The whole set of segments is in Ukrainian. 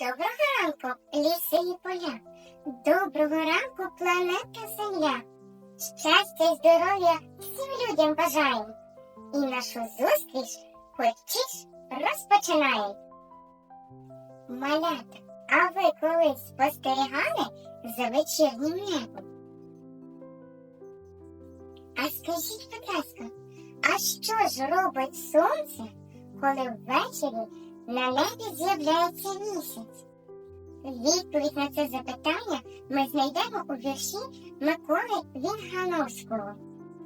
Доброго ранку, ліси і поля. Доброго ранку, планета Земля. Щастя і здоров'я всім людям бажаємо. І нашу зустріч хочеш розпочинаємо. Малята, а ви колись спостерігали за вечірнім небом? А скажіть, будь ласка, а що ж робить сонце, коли ввечері на небі з'являється місяць? Відповідь на це запитання ми знайдемо у вірші Миколи Вінгановського,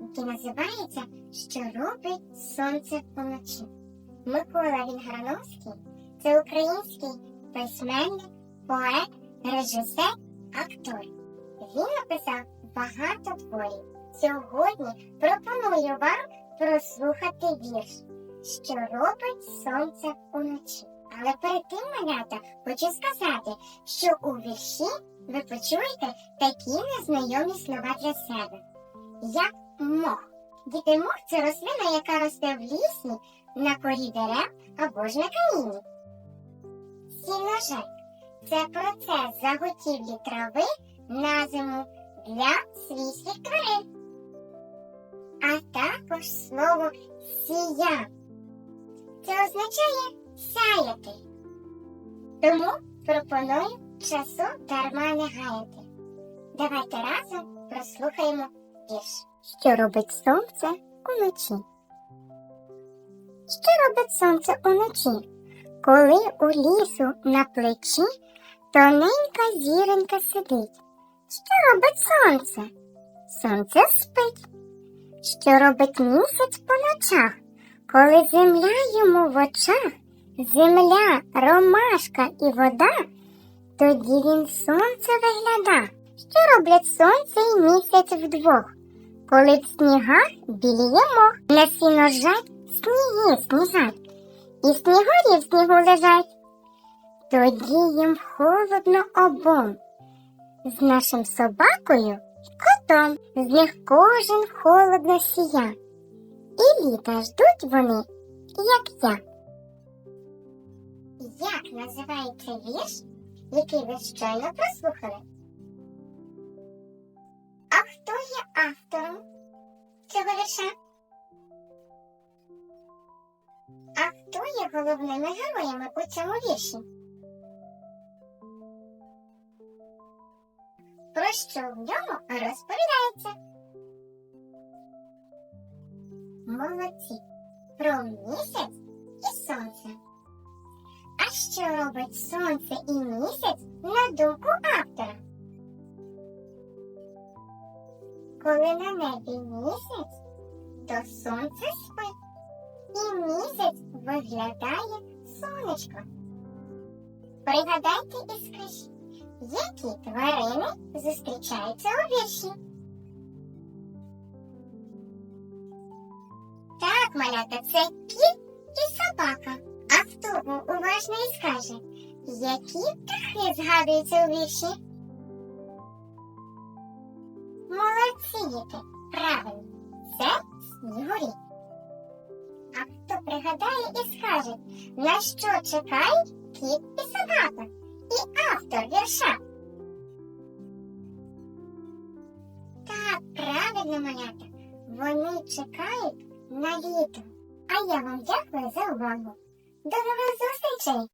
який називається Що робить сонце вночі. Микола Вінграновський це український письменник, поет, режисер, актор. Він написав багато творів. Сьогодні пропоную вам прослухати вірш, що робить сонце уночі. Але перед тим, малята, хочу сказати, що у вірші ви почуєте такі незнайомі слова для себе, як мох. Діти мох це рослина, яка росте в лісі, на корі дерев або ж на камінні. Сіножек це процес заготівлі трави на зиму для свійських тварин. А також слово сія. Це означає сяяти. Тому пропоную часу дарма не гаяти. Давайте разом прослухаємо вірш. Що робить сонце уночі? Що робить сонце уночі? Коли у лісу на плечі тоненька зіронька сидить. Що робить сонце? Сонце спить. Що робить місяць по ночах? Коли земля йому в очах, земля, ромашка і вода, тоді він сонце вигляда. Що роблять сонце і місяць вдвох? Коли в снігах біліє мох, на сіножать сніги сніжать, і снігурі в снігу лежать. Тоді їм холодно обом. З нашим собакою і котом, з них кожен холодно сія. І літа ждуть вони, як я. Як називається вірш, який ви щойно прослухали? А хто є автором цього вірша? А хто є головними героями у цьому вірші? Про що в ньому розповідається? Молодці. Про місяць і сонце. А що робить сонце і місяць на думку автора? Коли на небі місяць, то сонце спить, і місяць виглядає сонечко. Пригадайте і скажіть, які тварини зустрічаються у вірші? Так, малята, це кіт і собака. А хто уважно і скаже, які птахи згадуються у вірші? Молодці діти, правильно, це снігурі. А хто пригадає і скаже, на що чекають кіт і собака? І автор вірша? Так, правильно, малята, вони чекають на. А я вам дякую за увагу. До нових зустрічей!